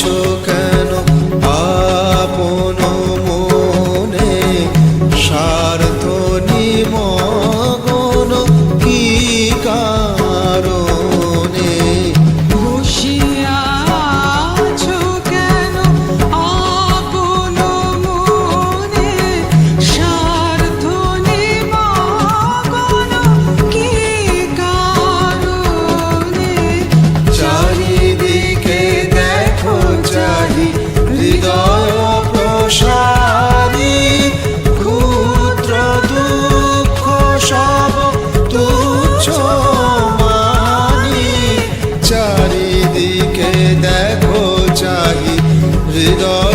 छो vida oh.